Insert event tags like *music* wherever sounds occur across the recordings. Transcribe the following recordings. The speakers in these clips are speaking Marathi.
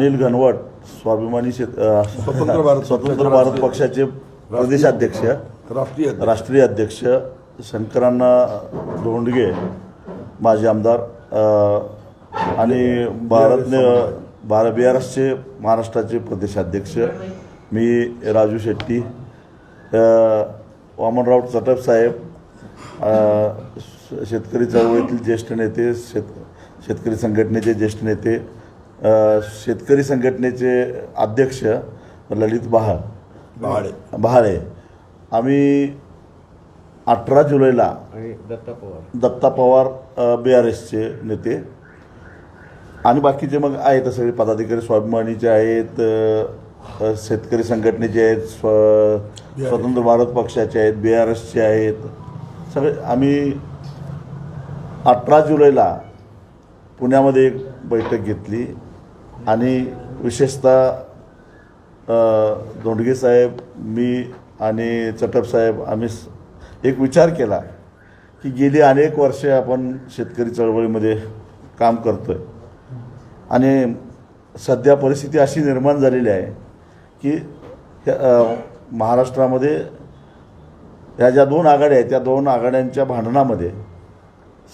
अनिल घनवट स्वाभिमानी शेत स्वतंत्र भारत स्वतंत्र भारत पक्षाचे प्रदेशाध्यक्ष राष्ट्रीय अध्यक्ष. राष्ट्रीय अध्यक्ष शंकरांना धोंडगे माजी आमदार आणि भारत भारत बी आर एसचे महाराष्ट्राचे प्रदेशाध्यक्ष मी राजू शेट्टी वामनराव चटप साहेब शेतकरी चळवळीतील ज्येष्ठ नेते शेत शेतकरी संघटनेचे ज्येष्ठ नेते शेतकरी संघटनेचे अध्यक्ष ललित बहाळ. बहाडे बहाळे. आम्ही अठरा जुलैला आणि दत्ता पवार. दत्ता पवार बी आर एसचे नेते. आणि बाकीचे मग आहेत सगळे पदाधिकारी स्वाभिमानीचे आहेत शेतकरी संघटनेचे आहेत स्व स्वतंत्र भारत पक्षाचे आहेत बी आर एसचे आहेत. सगळे आम्ही अठरा जुलैला पुण्यामध्ये एक बैठक घेतली. आणि विशेषतः धोंडगे साहेब मी आणि चटप साहेब आम्ही एक विचार केला की गेली अनेक वर्षे आपण शेतकरी चळवळीमध्ये काम करतो आहे आणि सध्या परिस्थिती अशी निर्माण झालेली आहे की ह्या, महाराष्ट्रामध्ये ह्या ज्या दोन आघाड्या आहेत त्या दोन आघाड्यांच्या भांडणामध्ये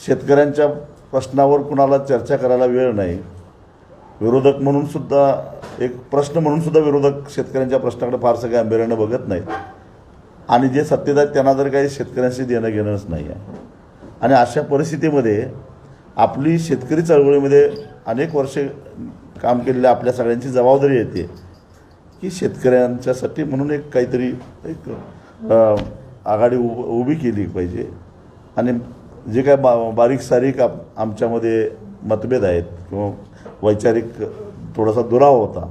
शेतकऱ्यांच्या प्रश्नावर कुणाला चर्चा करायला वेळ नाही. विरोधक म्हणून सुद्धा एक प्रश्न म्हणून सुद्धा विरोधक शेतकऱ्यांच्या प्रश्नाकडे फारसं गांभीर्यानं बघत नाहीत. आणि जे सत्तेत आहेत त्यांना तर काही शेतकऱ्यांशी देणं घेणंच नाही आहे आणि अशा परिस्थितीमध्ये आपली शेतकरी चळवळीमध्ये अनेक वर्षे काम केलेल्या आपल्या सगळ्यांची जबाबदारी येते की शेतकऱ्यांच्यासाठी म्हणून एक काहीतरी एक आघाडी उभ उभी केली पाहिजे. आणि जे काय बा बारीक सारीक आप आमच्यामध्ये मतभेद आहेत किंवा वैचारिक थोडासा दुरावा होता.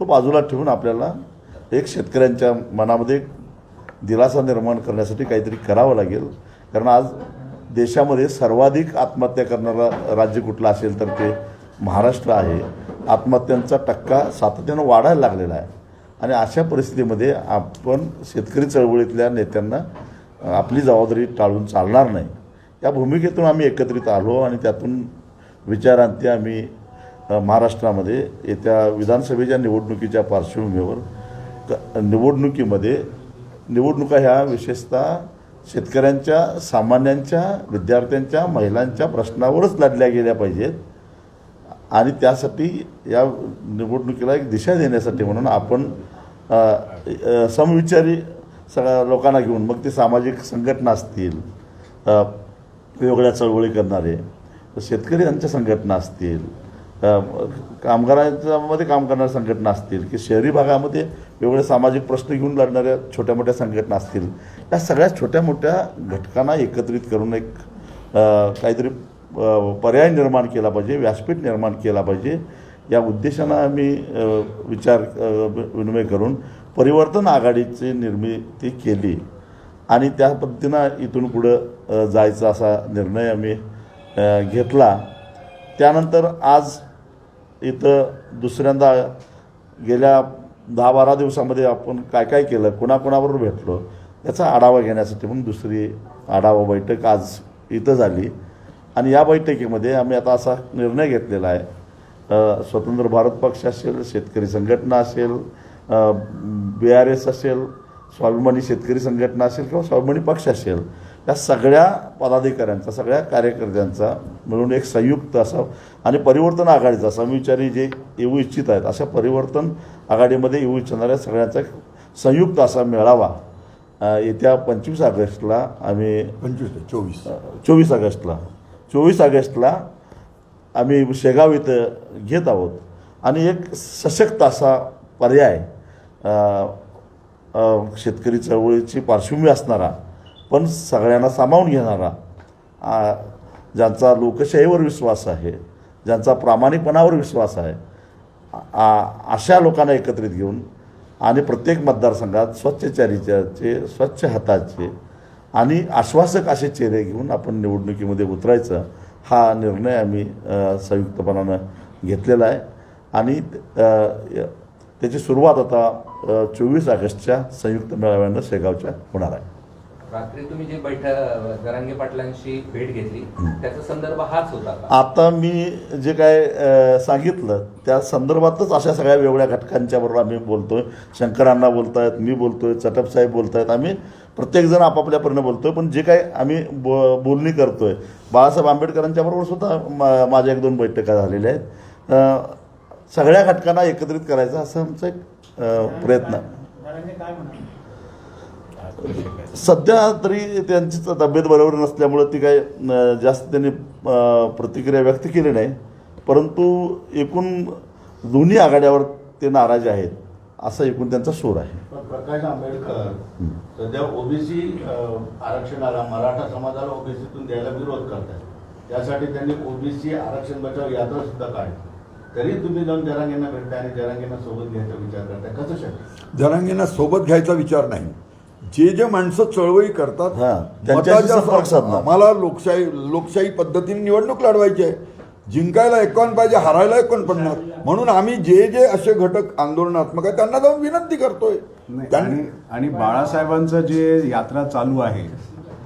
तो बाजूला ठेवून आपल्याला एक शेतकऱ्यांच्या मनामध्ये दिलासा निर्माण करण्यासाठी काहीतरी करावं लागेल. कारण आज देशामध्ये सर्वाधिक आत्महत्या करणारा राज्य कुठलं असेल तर ते महाराष्ट्र आहे. आत्महत्यांचा टक्का सातत्यानं वाढायला लागलेला आहे. आणि अशा परिस्थितीमध्ये आपण शेतकरी चळवळीतल्या नेत्यांना आपली जबाबदारी टाळून चालणार नाही. या भूमिकेतून आम्ही एकत्रित आलो आणि त्यातून विचारांती आम्ही महाराष्ट्रामध्ये येत्या विधानसभेच्या निवडणुकीच्या पार्श्वभूमीवर क निवडणुकीमध्ये निवडणुका ह्या विशेषतः शेतकऱ्यांच्या सामान्यांच्या विद्यार्थ्यांच्या महिलांच्या प्रश्नावरच लढल्या गेल्या पाहिजेत. आणि त्यासाठी या निवडणुकीला एक दिशा देण्यासाठी म्हणून आपण समविचारी सगळ्या लोकांना घेऊन मग ते सामाजिक संघटना असतील वेगळ्या वेगवेगळ्या चळवळी करणारे शेतकरी यांच्या संघटना असतील कामगारांच्यामध्ये काम करणाऱ्या संघटना असतील की शहरी भागामध्ये वेगवेगळे सामाजिक प्रश्न घेऊन लढणाऱ्या छोट्या मोठ्या संघटना असतील या सगळ्या छोट्या मोठ्या घटकांना एकत्रित करून एक काहीतरी पर्याय निर्माण केला पाहिजे व्यासपीठ निर्माण केला पाहिजे. या उद्देशानं आम्ही विचार विनिमय करून परिवर्तन आघाडीची निर्मिती केली आणि त्या पद्धतीनं इथून पुढं जायचा असा निर्णय आम्ही घेतला. त्यानंतर आज इथं दुसऱ्यांदा गेल्या दहा बारा दिवसामध्ये आपण काय काय केलं कुणाकुणाबरोबर भेटलो याचा आढावा घेण्यासाठी म्हणून दुसरी आढावा बैठक आज इथं झाली. आणि या बैठकीमध्ये आम्ही आता असा निर्णय घेतलेला आहे. स्वतंत्र भारत पक्ष असेल शेतकरी संघटना असेल बी आर एस असेल स्वाभिमानी शेतकरी संघटना असेल किंवा स्वाभिमानी पक्ष असेल या सगळ्या पदाधिकाऱ्यांचा सगळ्या कार्यकर्त्यांचा मिळून एक संयुक्त असा आणि परिवर्तन आघाडीचा समविचारी जे येऊ इच्छित आहेत अशा परिवर्तन आघाडीमध्ये येऊ इच्छिणाऱ्या सगळ्यांचा संयुक्त असा मेळावा येत्या पंचवीस ऑगस्टला आम्ही पंचवीस चोवीस. चोवीस ऑगस्टला चोवीस ऑगस्टला आम्ही शेगाव इथं घेत आहोत. आणि एक सशक्त असा पर्याय शेतकरी चळवळीची पार्श्वभूमी असणारा पण सगळ्यांना सामावून घेणारा ज्यांचा लोकशाहीवर विश्वास आहे ज्यांचा प्रामाणिकपणावर विश्वास आहे आ- अशा लोकांना एकत्रित घेऊन आणि प्रत्येक मतदारसंघात स्वच्छ स्वच्छ हाताचे आणि आश्वासक असे चेहरे घेऊन आपण निवडणुकीमध्ये उतरायचं हा निर्णय आम्ही संयुक्तपणानं घेतलेला आहे. आणि त्याची सुरुवात आता चोवीस ऑगस्टच्या संयुक्त मेळाव्यानं शेगावच्या होणार आहे. रात्री तुम्ही जी बैठक जरांगे पाटलांशी भेट घेतली त्याचा संदर्भ हाच होता आता मी जे काय सांगितलं त्या संदर्भातच अशा सगळ्या वेगवेगळ्या घटकांच्या बरोबर आम्ही बोलतोय. शंकरांना बोलतायत मी बोलतोय चटप साहेब बोलतायत. आम्ही प्रत्येकजण आपापल्यापर्यंत बोलतोय पण जे काय आम्ही बो बोलणी करतोय बाळासाहेब आंबेडकरांच्या बरोबर सुद्धा मा- माझ्या एक दोन बैठका झालेल्या आहेत. सगळ्या घटकांना एकत्रित करायचा असा आमचा एक प्रयत्न आहे. जरांगे काय म्हणाले सध्या तरी त्यांची तब्येत बरोबर नसल्यामुळं ती काय जास्त त्यांनी प्रतिक्रिया व्यक्त केली नाही. परंतु एकूण दोन्ही आघाड्यावर ते नाराज आहेत असा एकूण त्यांचा सूर आहे. प्रकाश आंबेडकर सध्या ओबीसी आरक्षणाला मराठा समाजाला ओबीसीतून द्यायला विरोध करतात त्यासाठी त्यांनी ओबीसी आरक्षण बचाव यात्रा सुद्धा काढली. तरी तुम्ही जाऊन जरांगेंना भेटताय आणि जरांगेंना सोबत घ्यायचा विचार करताय. कसं शक्य? जरांगींना सोबत घ्यायचा विचार नाही. जे जे माणसं चळवळी करतात हा, त्यांच्याशी मताच्या संपर्क साधणार. आम्हाला लोकशाही लोकशाही पद्धतीने निवडणूक लढवायची आहे. जिंकायला एकावन्न पाहिजे हारायला एकोणपन्नास म्हणून आम्ही जे जे असे घटक आंदोलनात्मक आहेत त्यांना जाऊन विनंती करतोय. नाही, त्यांनी आणि आणि बाळासाहेबांचं जे यात्रा चालू आहे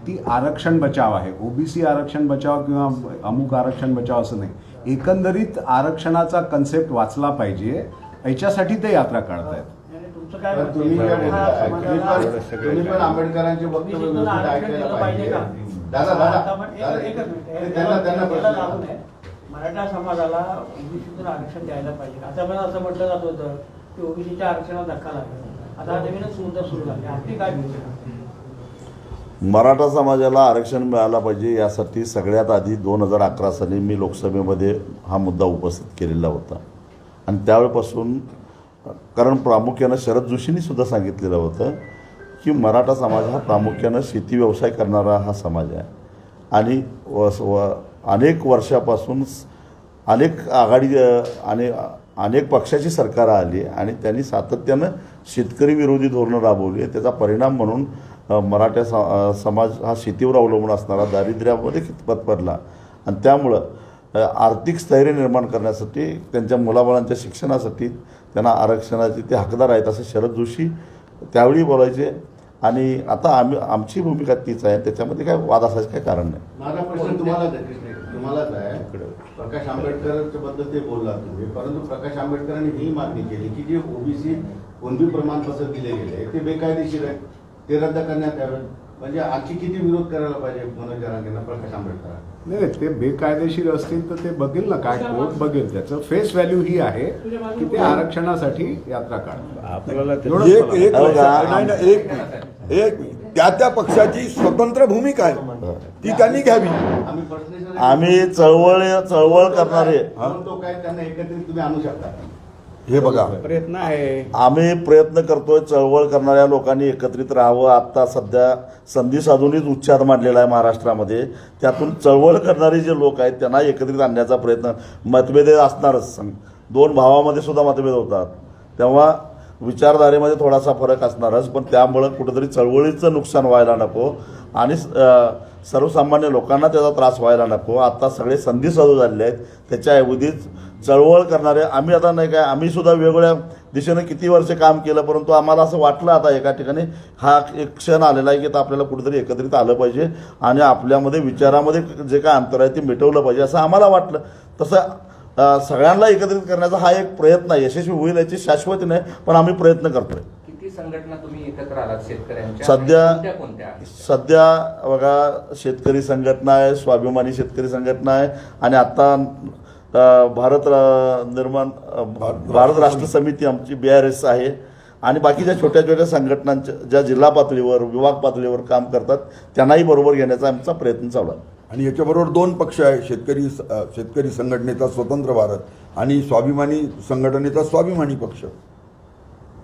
ती आरक्षण बचाव आहे. ओबीसी आरक्षण बचाव किंवा अमुक आरक्षण बचाव असं नाही. एकंदरीत आरक्षणाचा कन्सेप्ट वाचला पाहिजे. याच्यासाठी ते यात्रा काढतायत. काय पण मत तुम्ही समाजाला पण तुम्ही पण आंबेडकरांचे वक्तव्य व्यवस्थित आरक्षण ऐकायला दिलं पाहिजे. पाहिजे का? दादा आता दादा पण एक- दादा, एकच मिनिट. ते त्यांना त्यांना प्रश्न. मराठा समाजाला ओबीसीतून आरक्षण द्यायला पाहिजे आता पण असं म्हटलं जात होतं की ओबीसीच्या आरक्षणाला धक्का लागला. आता नवीनच मुद्दा सुरू झाली. आपली काय भूमिका मराठा समाजाला आरक्षण मिळायला पाहिजे यासाठी सगळ्यात आधी दोन हजार अकरा साली मी लोकसभेमध्ये हा मुद्दा उपस्थित केलेला होता. आणि त्यावेळेपासून कारण प्रामुख्यानं शरद जोशींनी सुद्धा सांगितलेलं होतं की मराठा समाज हा प्रामुख्यानं शेती व्यवसाय करणारा हा समाज आहे. आणि व व अनेक वर्षापासून अनेक आघाडी आणि अनेक पक्षाची सरकार आली आणि त्यांनी सातत्यानं शेतकरी विरोधी धोरणं राबवली. त्याचा परिणाम म्हणून मराठा समाज हा शेतीवर अवलंबून असणारा दारिद्र्यामध्ये कितपत पडला. आणि त्यामुळं आर्थिक स्थैर्य निर्माण करण्यासाठी त्यांच्या मुलाबाळांच्या शिक्षणासाठी त्यांना आरक्षणाचे ते हकदार आहेत असं शरद जोशी त्यावेळी बोलायचे. आणि आता आम्ही आमची भूमिका तीच आहे. त्याच्यामध्ये काय वाद असायचं काही कारण नाही. माझा प्रश्न तुम्हालाच आहे कृष्ण तुम्हालाच आहे. प्रकाश आंबेडकरच्या बद्दल ते बोलला तुम्ही. परंतु प्रकाश आंबेडकरांनी ही मागणी केली की जे ओबीसी कोणती प्रमाणपत्र दिले गेले ते बेकायदेशीर आहे. ते रद्द करण्यात यावे. म्हणजे आणखी किती विरोध करायला पाहिजे मनोज जरांगेंना प्रकाश आंबेडकरांना? नाही ते बेकायदेशीर असतील तर ते बघेल ना काय कोर्ट बघेल. त्याचं फेस व्हॅल्यू ही आहे की ते आरक्षणासाठी यात्रा काढतात. एक एक त्या त्या पक्षाची स्वतंत्र भूमिका आहे. ती त्यांनी घ्यावी. आम्ही चळवळ चळवळ करणारे. आणू शकता. हे बघा. प्रयत्न आहे. आम्ही प्रयत्न करतोय चळवळ करणाऱ्या लोकांनी एकत्रित राहावं. आत्ता सध्या संधी साधूनच उच्चार मांडलेला आहे महाराष्ट्रामध्ये. त्यातून चळवळ करणारे जे लोक आहेत त्यांना एकत्रित आणण्याचा प्रयत्न मतभेद असणारच. दोन भावामध्ये सुद्धा मतभेद होतात. तेव्हा विचारधारेमध्ये थोडासा फरक असणारच पण त्यामुळं कुठंतरी चळवळीचं नुकसान व्हायला नको आणि सर्वसामान्य लोकांना त्याचा त्रास व्हायला नको. आता सगळे संधी साधू झालेले आहेत. त्याच्याऐवजीच चळवळ करणारे. आम्ही आता नाही काय आम्ही सुद्धा वेगवेगळ्या दिशेनं किती वर्ष काम केलं परंतु आम्हाला असं वाटलं आता एका ठिकाणी हा एक क्षण आलेला आहे की आता आपल्याला कुठेतरी एकत्रित आलं पाहिजे आणि आपल्यामध्ये विचारामध्ये जे काय अंतर आहे ते मिटवलं पाहिजे असं आम्हाला वाटलं. तसं सगळ्यांना एकत्रित करण्याचा हा एक प्रयत्न आहे यशस्वी होईल याची शाश्वती नाही पण आम्ही प्रयत्न करतोय. किती संघटना तुम्ही एकत्र आलात शेतकऱ्यांच्या? सध्या- सध्या बघा शेतकरी संघटना आहे स्वाभिमानी शेतकरी संघटना आहे आणि आता भारत निर्माण भारत राष्ट्र समिती आमची बी आर एस आहे. आणि बाकीच्या छोट्या छोट्या संघटनांच्या ज्या जिल्हा पातळीवर विभाग पातळीवर काम करतात त्यांनाही बरोबर घेण्याचा आमचा प्रयत्न चालू आहे. आणि याच्याबरोबर दोन पक्ष आहे शेतकरी शेतकरी संघटनेचा स्वतंत्र भारत आणि स्वाभिमानी संघटनेचा स्वाभिमानी पक्ष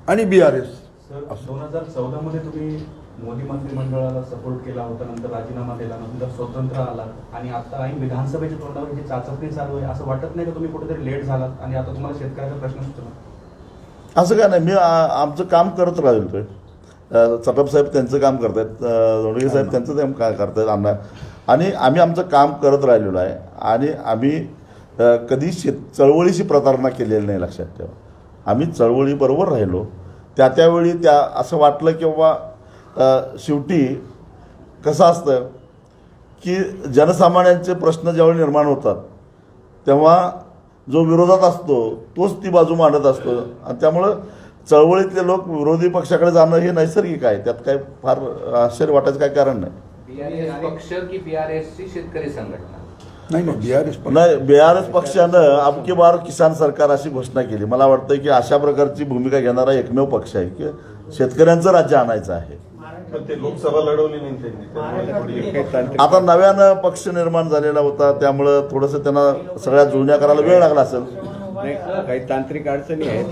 आणि बी आर एस सर दोन हजार चौदा मध्ये तुम्ही मोदी मंत्रिमंडळाला सपोर्ट केला होता नंतर राजीनामा दिला नंतर स्वतंत्र आला. आणि आता आणि विधानसभेच्या तोंडावर जी चाचपणी चालू आहे. असं वाटत नाही का तुम्ही कुठेतरी लेट झालात? आणि आता तुम्हाला शेतकऱ्याचा प्रश्न सुचला असं काय नाही? मी आमचं काम करत राहिलो चटप साहेब त्यांचं काम करतायत. अ, दोंडगे साहेब त्यांचं काम काय करतायत आम्हाला आणि आम्ही आमचं काम करत राहिलेलो आहे. आणि आम्ही कधी शेत चळवळीशी प्रतारणा केलेली नाही लक्षात ठेवा. आम्ही चळवळीबरोबर राहिलो. त्या त्यावेळी त्या असं वाटलं किंवा शेवटी कसं असतं की जनसामान्यांचे प्रश्न ज्यावेळी निर्माण होतात तेव्हा जो विरोधात असतो तोच ती बाजू मांडत असतो. आणि त्यामुळं चळवळीतले लोक विरोधी पक्षाकडे जाणं हे नैसर्गिक आहे. त्यात काय फार आश्चर्य वाटायचं काय कारण नाही. बीआरएस पक्ष की बीआरएस ची शेतकरी संघटना? नाही नाही बीआरएस नाही बीआरएस पक्षानं अबकी बार किसान सरकार अशी घोषणा केली. मला वाटतं की अशा प्रकारची भूमिका घेणारा एकमेव पक्ष आहे की शेतकऱ्यांचं राज्य आणायचं आहे. ते लोकसभा लढवली नाही त्यांनी. त्यामुळे आता नव्यानं पक्ष निर्माण झालेला होता त्यामुळं थोडंसं त्यांना सगळ्या जुळण्या करायला वेळ लागला असेल. नाही, काही तांत्रिक अडचणी आहेत.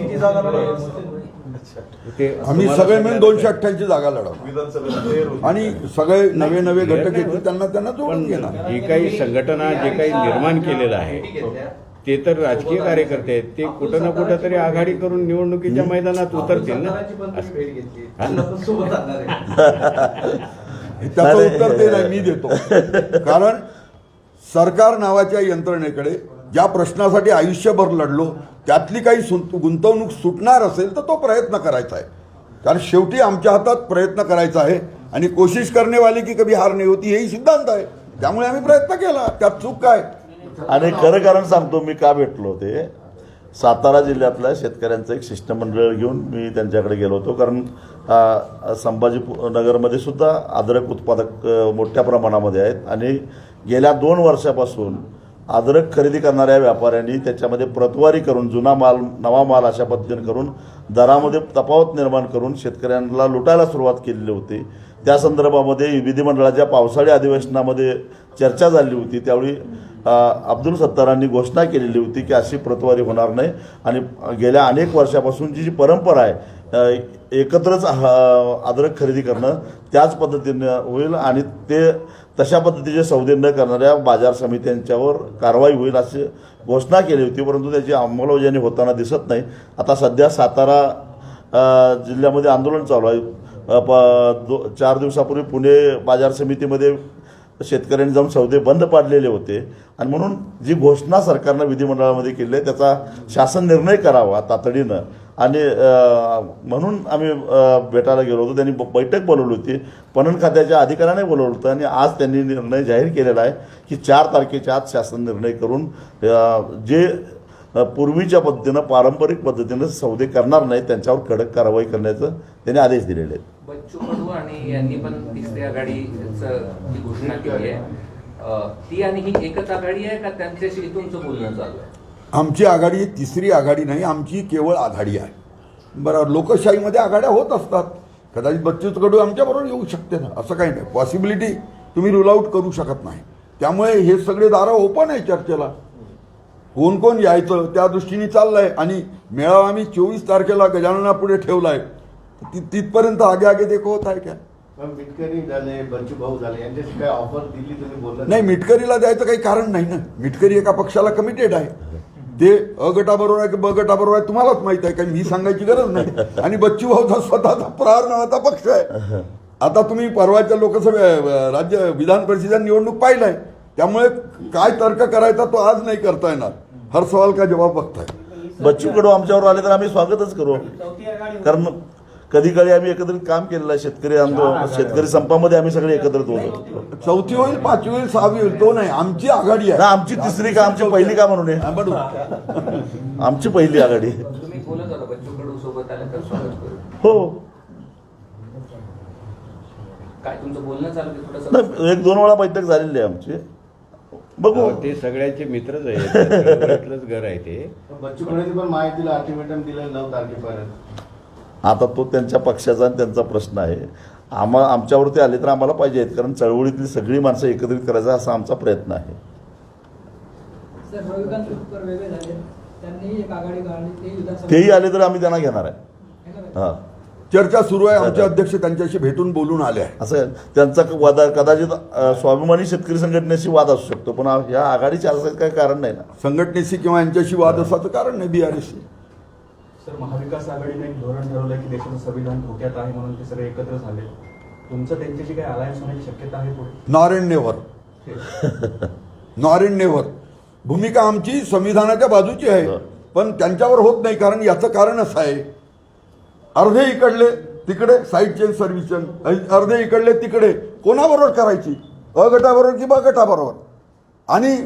आम्ही सगळे मिळून दोनशे अठ्ठ्याऐंशी जागा लढवू होती. आणि सगळे नवे नवे घटक येतील त्यांना त्यांना जोडून घेणार. जी काही संघटना जे काही निर्माण केलेलं आहे. ते तर राजकीय कार्यकर्ते आहेत. ते कुठं ना कुठं तरी आघाडी करून निवडणुकीच्या मैदानात उतरतील ना? *laughs* त्याचं उत्तर ते नाही मी देतो. कारण सरकार नावाच्या यंत्रणेकडे ज्या प्रश्नासाठी आयुष्यभर लढलो त्यातली काही गुंतवणूक सुटणार असेल तर तो प्रयत्न करायचा आहे. कारण शेवटी आमच्या हातात प्रयत्न करायचा आहे आणि कोशिश करणे वाली की कभी हार नाही होती हेही सिद्धांत आहे. त्यामुळे आम्ही प्रयत्न केला. त्यात चूक काय? आणि खरं कारण सांगतो मी का भेटलो ते सातारा जिल्ह्यातल्या शेतकऱ्यांचं एक शिष्टमंडळ घेऊन मी त्यांच्याकडे गेलो होतो. कारण संभाजी नगरमध्ये सुद्धा अद्रक उत्पादक मोठ्या प्रमाणामध्ये आहेत. आणि गेल्या दोन वर्षापासून अद्रक खरेदी करणाऱ्या व्यापाऱ्यांनी त्याच्यामध्ये प्रतवारी करून जुना माल नवा माल अशा पद्धतीने करून दरामध्ये तफावत निर्माण करून शेतकऱ्यांना लुटायला सुरुवात केलेली होती. त्या संदर्भामध्ये विधिमंडळाच्या पावसाळी अधिवेशनामध्ये चर्चा झाली होती. त्यावेळी अब्दुल सत्तारांनी घोषणा केलेली होती की अशी प्रतवारी होणार नाही. आणि गेल्या अनेक वर्षापासून जी परंपरा आहे एकत्रच अद्रक खरेदी करणं त्याच पद्धतीनं होईल आणि ते तशा पद्धतीचे सौदे न करणाऱ्या बाजार समित्यांच्यावर कारवाई होईल अशी घोषणा केली होती परंतु त्याची अंमलबजावणी होताना दिसत नाही. आता सध्या सातारा जिल्ह्यामध्ये आंदोलन चालू आहे. प- दो चार दिवसापूर्वी पुणे बाजार समितीमध्ये शेतकऱ्यांनी जाऊन सौदे बंद पाडलेले होते. आणि म्हणून जी घोषणा सरकारनं विधिमंडळामध्ये केली आहे त्याचा शासन निर्णय करावा तातडीनं. आणि म्हणून आम्ही भेटायला गेलो होतो. त्यांनी ब- बैठक बोलवली होती. पणन खात्याच्या अधिकाऱ्याने बोलवलं होतं. आणि आज त्यांनी निर्णय जाहीर केलेला आहे की चार तारखेच्या आत शासन निर्णय करून जे पूर्वीच्या पद्धतीनं पारंपरिक पद्धतीनं सौदे करणार नाहीत त्यांच्यावर कडक कारवाई करण्याचं त्यांनी आदेश दिलेले आहेत. बच्चू कडू आणि यांनी पण तिसरी आघाडीचं जी घोषणा केली आहे ती आणि ही एकच आघाडी आहे का त्यांच्याशी तुमचं बोलणं चालू आहे? आमची आघाडी तिसरी आघाडी नाही आमची केवळ आघाडी आहे. बरं लोकशाहीमध्ये आघाड्या होत असतात. कदाचित बच्चूच कडू आमच्याबरोबर येऊ शकते ना असं काही नाही. पॉसिबिलिटी तुम्ही रूल आऊट करू शकत नाही. त्यामुळे हे सगळे दारं ओपन आहे चर्चेला. कोण कोण यायचं त्या दृष्टीने चाललंय आणि मेळावा आम्ही चोवीस तारखेला गजाननापुढे ठेवलाय. ति- तिथपर्यंत आगे आगे देखो होत आहे क्या? मग मिटकरी झाले बच्चू भाऊ झाले यांच्याशी काय ऑफर दिली तुम्ही बोलला नाही? मिटकरीला द्यायचं काही कारण नाही ना. मिटकरी एका पक्षाला कमिटेड आहे. ते अ गटाबरोबर आहे की ब गटाबरोबर आहे तुम्हालाच माहीत आहे काही मी सांगायची गरज नाही. आणि बच्चू भाऊचा स्वतःचा प्रहार नावाचा पक्ष आहे. आता तुम्ही परवाच्या लोकसभे राज्य विधान परिषदेच्या निवडणूक पाहिलाय. त्यामुळे काय तर्क करायचा तो आज नाही करता येणार. हर सवाल का जवाब बघताय बच्चू कडू आमच्यावर आले तर आम्ही स्वागतच करू। चौथी आघाडी कारण कधी काळी आम्ही एकत्रित काम केलेलं आहे शेतकरी आंदोलन शेतकरी संपामध्ये आम्ही सगळे एकत्रित होतो. चौथी होईल पाचवी होईल सहावी होईल तो नाही. आमची आघाडी ना आहे आमची तिसरी का आमची पहिली का म्हणून हा, आहे आमची पहिली आघाडी. तुम्ही बोलत होता बच्चू कडू सोबत आलं तर स्वागत करू. हो. काय तुमचं बोलणं चालू आहे थोडंसं? नाही, एक दोन वेळा बैठक झालेली आहे आमची. बघू. अहो, ते सगळ्यांचे मित्रच आहेत. चळवळीतलंच घर आहे ते. बच्चू कडूंनी पण माहितीला अल्टिमेटम दिलं नऊ तारखेपर्यंत. आता तो त्यांच्या पक्षाचा आणि त्यांचा प्रश्न आहे. आम्हा आमच्यावरती आले तर आम्हाला पाहिजेत कारण चळवळीतली सगळी माणसं एकत्रित करायचा असा आमचा प्रयत्न आहे. सर रविकांत तुपकर वेगळे झाले. त्यांनी एक आघाडी काढली ते विधानसभा तेही आले तर आम्ही त्यांना घेणार आहे. हां. चर्चा सुरू आहे. आमचे अध्यक्ष त्यांच्याशी भेटून बोलून आले आहे असं. त्यांचा वाद कदाचित स्वाभिमानी शेतकरी संघटनेशी वाद असू शकतो पण ह्या आघाडीचे असं काही कारण नाही ना. संघटनेशी किंवा यांच्याशी वाद असाचं कारण नाही बीआरएसशी सर महाविकास आघाडीने एक धोरण ठरवलं की देशाचं संविधान धोक्यात आहे म्हणून ते सगळे एकत्र झाले. तुमचं त्यांच्याशी काही अलायन्स होण्याची शक्यता आहे पुढे? नारायण नारायण भूमिका आमची संविधानाच्या बाजूची आहे. पण त्यांच्यावर होत नाही कारण याचं कारण असं आहे अर्धे इकडले तिकडे साईड चेन सर्व्हिसन अर्धे इकडले तिकडे. कोणाबरोबर करायची? अ गटाबरोबर की ब गटाबरोबर आणि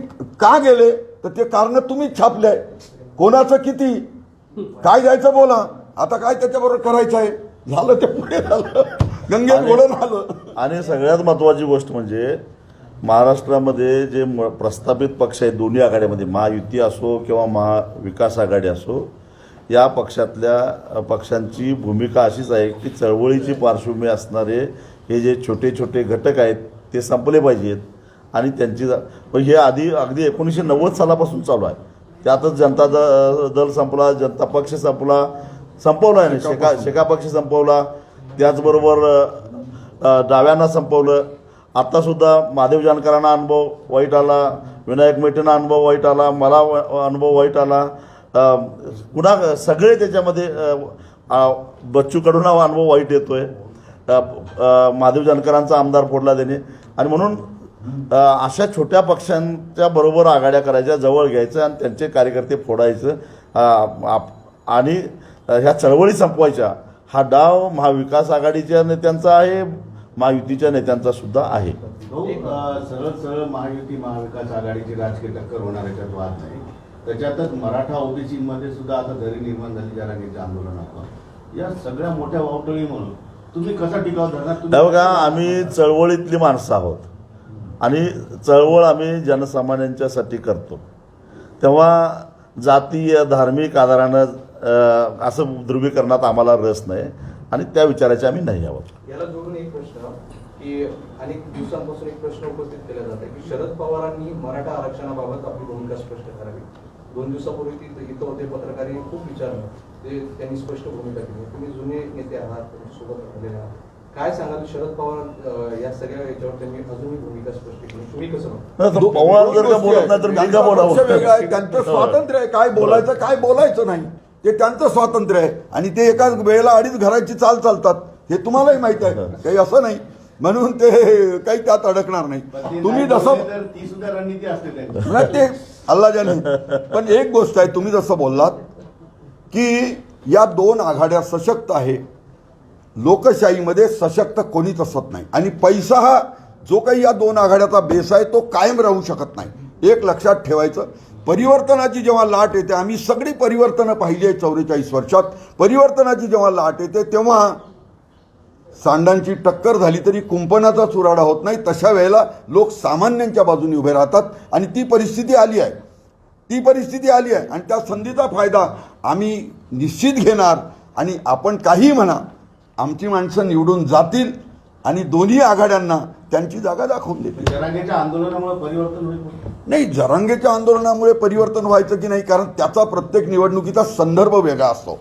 का गेले? तर ते कारण तुम्हीच छापले. कोणाचं किती? काय द्यायचं बोला. आता काय त्याच्याबरोबर करायचं आहे? झालं ते पुढे झालं. गंगेत आणि- घोडं आलं. आणि सगळ्यात महत्त्वाची गोष्ट म्हणजे महाराष्ट्रामध्ये जे प्रस्थापित पक्ष आहेत दोन्ही आघाड्यामध्ये महायुती असो किंवा महाविकास आघाडी असो या पक्षातल्या पक्षांची भूमिका अशीच आहे की चळवळीची पार्श्वभूमी असणारे हे जे छोटे छोटे घटक आहेत ते संपले पाहिजेत. आणि त्यांची पण हे आधी अगदी एकोणीसशे नव्वद सालापासून चालू आहे. त्यातच जनता द- दल संपला जनता पक्ष संपला संपवला आहे शेका शेका पक्ष संपवला त्याचबरोबर डाव्यांना संपवलं. आत्तासुद्धा महादेव जानकरांना अनुभव वाईट आला विनायक मेटेंना अनुभव वाईट आला मला अनुभव वाईट आला. पुन्हा सगळे त्याच्यामध्ये बच्चूकडून हा अनुभव वाईट येतो आहे महादेव जानकरांचा आमदार फोडला त्याने. आणि म्हणून अशा छोट्या पक्षांच्या बरोबर आघाड्या करायच्या जवळ घ्यायचं आणि त्यांचे कार्यकर्ते फोडायचं. आप- आणि ह्या चळवळी संपवायच्या. हा डाव महाविकास आघाडीच्या नेत्यांचा आहे महायुतीच्या नेत्यांचा सुद्धा आहे. सरळ सरळ महायुती महाविकास आघाडीची राजकीय टक्कर होणार याच्यात वाद नाही. त्याच्यातच मराठा ओबीसी मध्ये सुद्धा आता दरी निर्माण झाली जरांगीच्या आंदोलनावर या सगळ्या मोठ्या वावटळी म्हणून तुम्ही कसा टिकाव धरणार? बघा आम्ही चळवळीतली माणसं आहोत. आणि चळवळ आम्ही जनसामान्यांच्यासाठी करतो. तेव्हा जातीय धार्मिक आधारानं असं ध्रुवीकरणात आम्हाला रस नाही आणि त्या विचाराचे आम्ही नाही आहोत. याला जोडून एक प्रश्न की अनेक दिवसांपासून एक प्रश्न उपस्थित केला जात आहे की शरद पवारांनी मराठा आरक्षणाबाबत आपली भूमिका स्पष्ट करावी. दोन दिवसापूर्वी ती इथं होते पत्रकारांनी खूप विचारलं. ते त्यांनी स्पष्ट भूमिका दिली तुम्ही जुने नेते आहात सोबत राहिलेले आहात. काय सांगाल शरद पवार या सगळ्या याच्यावर त्यांनी अजूनही भूमिका स्पष्ट केली? तुम्ही कसं पवार जर का बोलत नाही तर त्यांचा बोलावं? स्वातंत्र्य आहे. काय बोलायचं काय बोलायचं नाही. ते त्यांचं स्वातंत्र्य आहे. आणि ते एका वेळेला अडीच घराची चाल चालतात. हे तुम्हालाही माहीत आहे. काही असं नाही. म्हणून ते काही त्यात अडकणार नाही. तुम्ही जसं ती सुद्धा रणनीती असते त्यांची. नाही ते अल्ला पण एक गोष्ट आहे तुम्ही जसं बोललात की या दोन आघाड्या सशक्त आहे. लोकशाहीमध्ये सशक्त कोणीच असत नाही. आणि पैसा हा जो काही या दोन आघाड्याचा बेस आहे तो कायम राहू शकत नाही. एक लक्षात ठेवायचं परिवर्तनाची जेव्हा लाट येते आम्ही सगळी परिवर्तनं पाहिली आहे चौवेचाळीस वर्षात. परिवर्तनाची जेव्हा लाट येते तेव्हा सांडांची टक्कर झाली तरी कुंपणाचा चुराडा होत नाही. तशा वेळेला लोक सामान्यांच्या बाजूने उभे राहतात आणि ती परिस्थिती आली आहे. ती परिस्थिती आली आहे आणि त्या संधीचा फायदा आम्ही निश्चित घेणार आणि आपण काही म्हणा आमची माणसं निवडून जातील आणि दोन्ही आघाड्यांना त्यांची जागा दाखवून देतील. जरांगीच्या आंदोलनामुळे परिवर्तन होईल नाही जरांगेच्या आंदोलनामुळे परिवर्तन व्हायचं की नाही कारण त्याचा प्रत्येक निवडणुकीचा संदर्भ वेगळा असतो.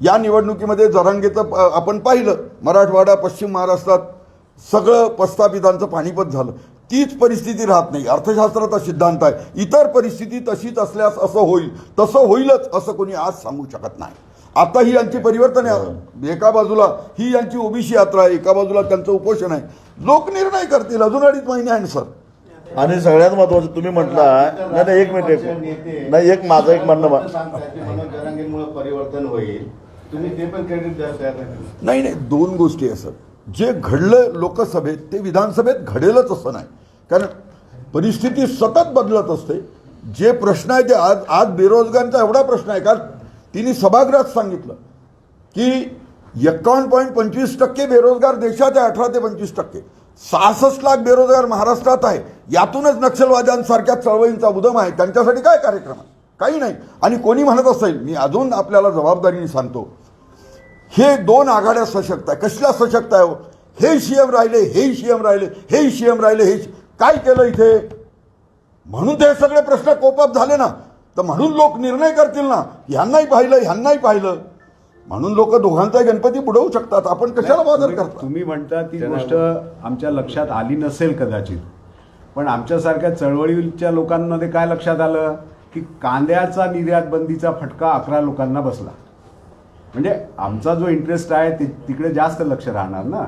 या निवडणुकीमध्ये जरांगेचं आपण पाहिलं मराठवाडा पश्चिम महाराष्ट्रात सगळं प्रस्थापितांचं पाणीपत झालं. तीच परिस्थिती राहत नाही. अर्थशास्त्राचा सिद्धांत आहे. इतर परिस्थिती तशीच असल्यास असं होईल तसं होईलच असं कोणी आज सांगू शकत नाही. आता ही यांची परिवर्तन आहे. एका बाजूला ही यांची ओबीसी यात्रा आहे एका बाजूला त्यांचं उपोषण आहे. लोक निर्णय करतील. अजून अडीच महिने आहे सर. आणि सगळ्यात महत्वाचं तुम्ही म्हटला नाही एक मिनिट नाही एक माझं एक म्हणणं परिवर्तन होईल. तुम्ही ते पण क्रेडिट नाही नाही दोन गोष्टी आहे सर. जे घडलं लोकसभेत ते विधानसभेत घडेलच असं नाही. कारण परिस्थिती सतत बदलत असते. जे प्रश्न आहे ते आज आज बेरोजगारांचा एवढा प्रश्न आहे कारण तिने सभागृहात सांगितलं की एक्कावन्न पॉईंट पंचवीस टक्के बेरोजगार देशात आहे अठरा ते पंचवीस टक्के. सहासष्ट लाख बेरोजगार महाराष्ट्रात आहे. यातूनच नक्षलवाद्यांसारख्या चळवळींचा उदम आहे. त्यांच्यासाठी काय कार्यक्रम आहे? काही नाही. आणि कोणी म्हणत असेल मी अजून आपल्याला जबाबदारीने सांगतो हे दोन आघाड्या सशक्त आहे. कसल्या सशक्त आहे हो? हे सीएम राहिले हे सीएम राहिले हे सीएम राहिले हे काय केलं इथे? म्हणून ते सगळे प्रश्न कोपअप झाले ना. तर म्हणून लोक निर्णय करतील ना. ह्यांनाही पाहिलं ह्यांनाही पाहिलं. म्हणून लोक दोघांचा गणपती बुडवू शकतात. आपण कशाला तुम्ही- करता? तुम्ही म्हणता ती गोष्ट आमच्या लक्षात आली नसेल कदाचित. पण आमच्यासारख्या चळवळीच्या लोकांमध्ये काय लक्षात आलं? की कांद्याचा निर्यात बंदीचा फटका अकरा लोकांना बसला. म्हणजे आमचा जो इंटरेस्ट आहे ते तिकडे जास्त लक्ष राहणार ना.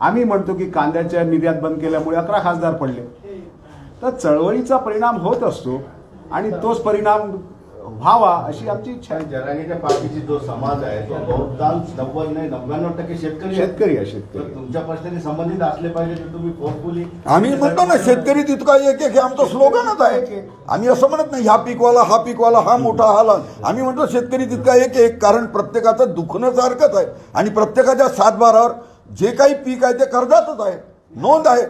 आम्ही म्हणतो की कांद्याच्या निर्यात बंद केल्यामुळे अकरा खासदार पडले. तर चळवळीचा परिणाम होत असतो आणि तोच परिणाम व्हावा अशी आमची इच्छा आहे. पण जरांगीच्या पार्टीची जो समाज आहे तो बहुतांश नव्वद नाही नव्याण्णव टक्के शेतकरी. शेतकरी आहे शेतकरी. तुमच्या प्रश्नांनी संबंधित असले पाहिजे तर तुम्ही फोर्सफुली आम्ही म्हणतो ना शेतकरी तितका एक एक हे आमचं स्लोगनच आहे. आम्ही असं म्हणत नाही हा पीकवाला हा पीकवाला हा मोठा हा लहान आम्ही म्हणतो शेतकरी तितका एक एक. कारण प्रत्येकाचं दुखणं सारखंच आहे. आणि प्रत्येकाच्या सातबारावर जे काही पीक आहे ते कर्जातच आहे. नोंद आहे.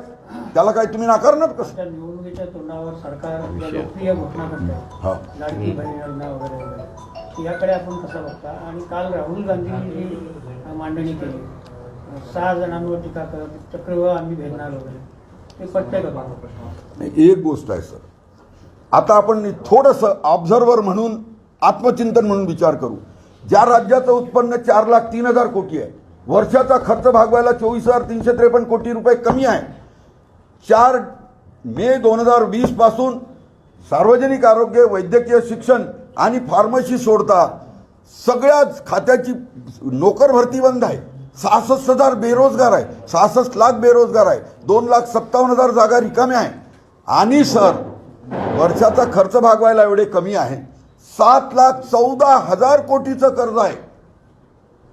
त्याला काही तुम्ही नाकारणार कसं त्या निवडणुकीच्या तोंडावर सरकार लोकप्रिय घोषणा करते. हा. लाडकी बहीण योजना वगैरे वगैरे. याकडे आपण कसं बघता? आणि काल राहुल गांधींनी जी मांडणी केली. सहा जणांवर टीका करत चक्रव्यूह आम्ही भेदणार वगैरे. ते पटतंय का तुम्हाला? नाही, एक गोष्ट आहे सर. आता आपण थोडंसं ऑब्झर्वर म्हणून आत्मचिंतन म्हणून विचार करू. ज्या राज्याचं उत्पन्न चार लाख तीन हजार कोटी आहे वर्षाचा खर्च भागवायला चोवीस हजार तीनशे त्रेपन्न कोटी रुपये कमी आहे चार मे दोन हजार वीसपासून सार्वजनिक आरोग्य वैद्यकीय शिक्षण आणि फार्मसी सोडता सगळ्याच खात्याची नोकर भरती बंद आहे. सहासष्ट हजार बेरोजगार आहे. सहासष्ट लाख बेरोजगार आहे. दोन लाख सत्तावन्न हजार जागा रिकाम्या आहे. आणि सर वर्षाचा खर्च भागवायला एवढे कमी आहे. सात लाख चौदा हजार कोटीचं कर्ज आहे.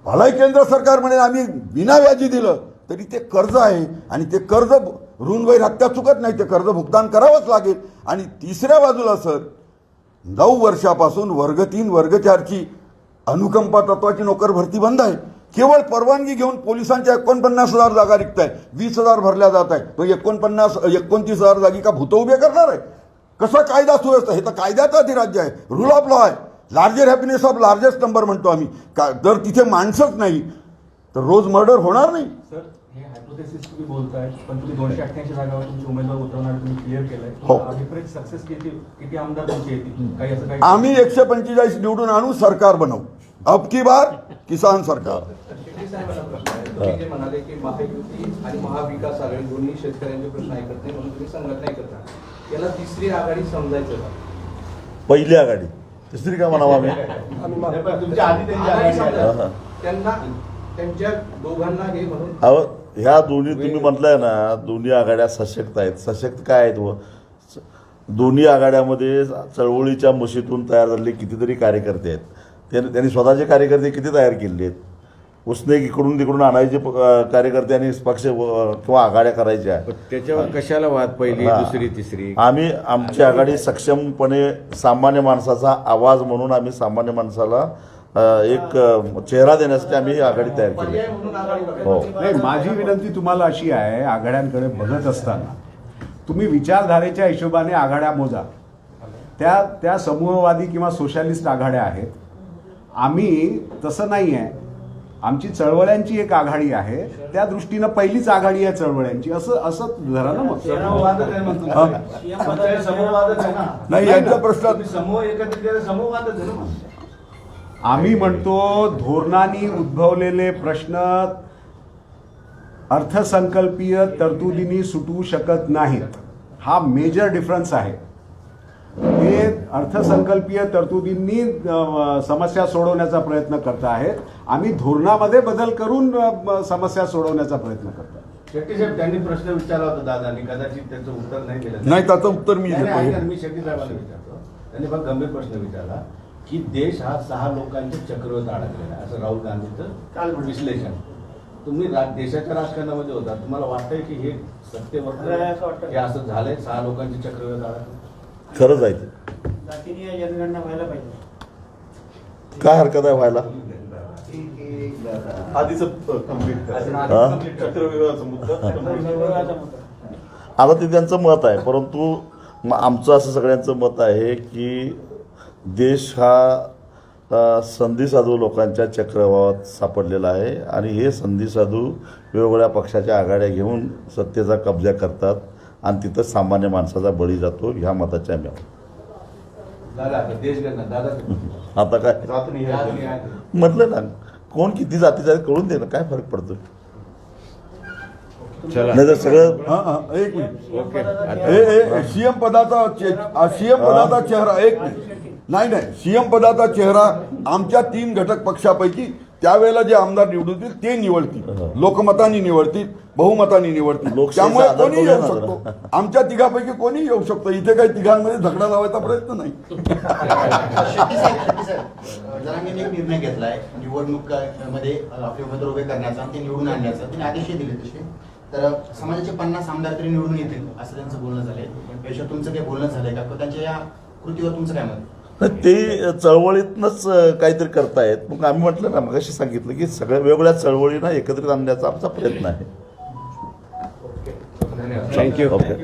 भलाही केंद्र सरकार म्हणेल आम्ही बिना व्याजी दिलं तरी ते कर्ज आहे. आणि ते कर्ज ऋणवैर हत्या चुकत नाही ते कर्ज भुगतान करावंच लागेल. आणि तिसऱ्या बाजूला सर नऊ वर्षापासून वर्ग तीन वर्ग चारची अनुकंपा तत्वाची नोकर भरती बंद आहे. केवळ परवानगी घेऊन पोलिसांच्या एकोणपन्नास हजार जागा रिक्त आहे वीस हजार भरल्या जात आहे. तो एकोणपन्नास एकोणतीस हजार जागी का भूत उभे करणार आहे? कसा कायदा सुव्यवस्था हे तर कायद्याचं अधिराज्य आहे. रूल ऑफ लॉ आहे. Larger happiness of largest number म्हणतो आम्ही. का जर तिथे माणसंच नाही तर रोज मर्डर होणार नाही. सर हायपोथेसिस तुम्ही बोलताय पण तुम्ही दोनशे अठ्ठ्याऐंशी जागावर तुमचे उमेदवार उतरवणार तुम्ही क्लिअर केलंय. हो. अभिप्रेत सक्सेस किती किती आमदार तुमचे येतील काही असं काही आम्ही एकशे पंचेचाळीस निवडून आणू सरकार बनवू. अब की बार किसान सरकार. शेट्टी साहेबांना प्रश्न आहे. तुम्ही जे म्हणाले की महायुती आणि महाविकास आघाडी दोन्ही शेतकऱ्यांचे प्रश्न ऐकत नाही म्हणून तुम्ही संघटना एकत्र आहात. याला तिसरी आघाडी समजायचं का? पहिली आघाडी. तिसरी का म्हणावं आम्ही? नाही, आघाडी. त्यांना त्यांच्या दोघांना हे म्हणून. अहो ह्या दोन्ही तुम्ही म्हटलंय ना दोन्ही आघाड्या सशक्त आहेत. सशक्त काय आहेत व स- दोन्ही आघाड्यामध्ये चळवळीच्या मशीतून तयार झालेले कितीतरी कार्यकर्ते आहेत. त्यांनी त्यांनी स्वतःचे कार्यकर्ते किती तयार केले आहेत? उसने इकडून तिकडून आणायचे कार्यकर्ते आणि पक्ष किंवा आघाड्या करायच्या. पण त्याच्यावर कशाला वाद पहिली हा. दुसरी तिसरी? आम्ही आमची आघाडी सक्षमपणे सामान्य माणसाचा आवाज म्हणून आम्ही सामान्य माणसाला एक चेहरा देण्यासाठी आम्ही ही आघाडी तयार केली. हो. नाही माझी विनंती तुम्हाला अशी आहे आघाड्यांकडे बघत असताना तुम्ही विचारधारेच्या हिशोबाने आघाड्या मोजा. त्या त्या समूहवादी किंवा सोशलिस्ट आघाड्या आहेत. आम्ही तसं नाही आहे आमची चळवळ्यांची एक आघाडी आहे. त्या दृष्टीनं पहिलीच आघाडी आहे चळवळ्यांची. असं असं धरा ना मग. हा. नाही यांच्या प्रश्नात तुम्ही समूह एकत्रित समूहवादच आहे ना मग. आम्ही म्हणतो धोरणाने उद्भवलेले प्रश्न अर्थसंकल्पीय तरतुदींनी सुटू शकत नाहीत. हा मेजर डिफरन्स आहे. ते अर्थसंकल्पीय तरतुदींनी समस्या सोडवण्याचा प्रयत्न करत आहेत. आम्ही धोरणामध्ये बदल करून समस्या सोडवण्याचा प्रयत्न करतो शेट्टी साहेब त्यांनी प्रश्न विचारला होता दादांनी. कदाचित त्याचं उत्तर नाही दिलं. नाही त्याचं उत्तर मी मी शेट्टी साहेबांना विचारतो. त्यांनी फार गंभीर प्रश्न विचारला. की देश हा सहा लोकांच्या चक्रवर्त अडकलेला आहे. असं राहुल गांधीचं विश्लेषण. तुम्ही रा- देशाच्या राजकारणामध्ये होता. तुम्हाला वाटतंय की हे वाटतं. हे असं झालंय? सहा लोकांचे चक्रवर्त अडकले खरंच आहे ते. जनगणना व्हायला पाहिजे. काय हरकत आहे व्हायला? आधीच कंप्लीट चक्रव्यूहाचा मुद्दा. आता ते त्यांचं मत आहे परंतु आमचं असं सगळ्यांचं मत आहे की देश हा अ, संधीसाधू लोकांच्या चक्रवात सापडलेला आहे आणि हे संधीसाधू वेगवेगळ्या पक्षाच्या आघाड्या घेऊन सत्तेचा कब्जा करतात आणि तिथं सामान्य माणसाचा बळी जातो ह्या मताच्या आम्ही आहोत. दादा आता देशगणना दादा. आता काय. म्हटलं ना कोण किती जातीचा आहे कळून दे ना काय फरक पडतो चला. नाही तर सगळं एक मिनिट. सीएम पदाचा सीएम पदाचा चेहरा एक मिनिट. नाही नाही. सीएम पदाचा चेहरा आमच्या तीन घटक पक्षापैकी त्यावेळेला जे आमदार निवडून येतील ते निवडतील. लोकमतांनी निवडतील बहुमतांनी निवडतील. त्यामुळे कोणी येऊ शकतो. आमच्या तिघापैकी कोणी येऊ शकतो. इथे काही तिघांमध्ये झगडा लावायचा प्रयत्न नाही. जरांगेने एक निर्णय घेतलाय. निवडणूकमध्ये आपले उमेदवार उभे करण्याचा ते निवडून आणण्याचा. त्यांनी आदेशही दिले तसे. तर समाजाचे पन्नास आमदार तरी निवडून येतील असं त्यांचं बोलणं झालंय. याविषयी तुमचं काही बोलणं झालंय का? त्यांच्या या कृतीवर तुमचं काय मत ते चळवळीतनंच काहीतरी करतायत. मग आम्ही म्हटलं ना मगाशी सांगितलं की सगळ्या वेगवेगळ्या चळवळींना एकत्रित आणण्याचा आमचा प्रयत्न आहे. Thank you okay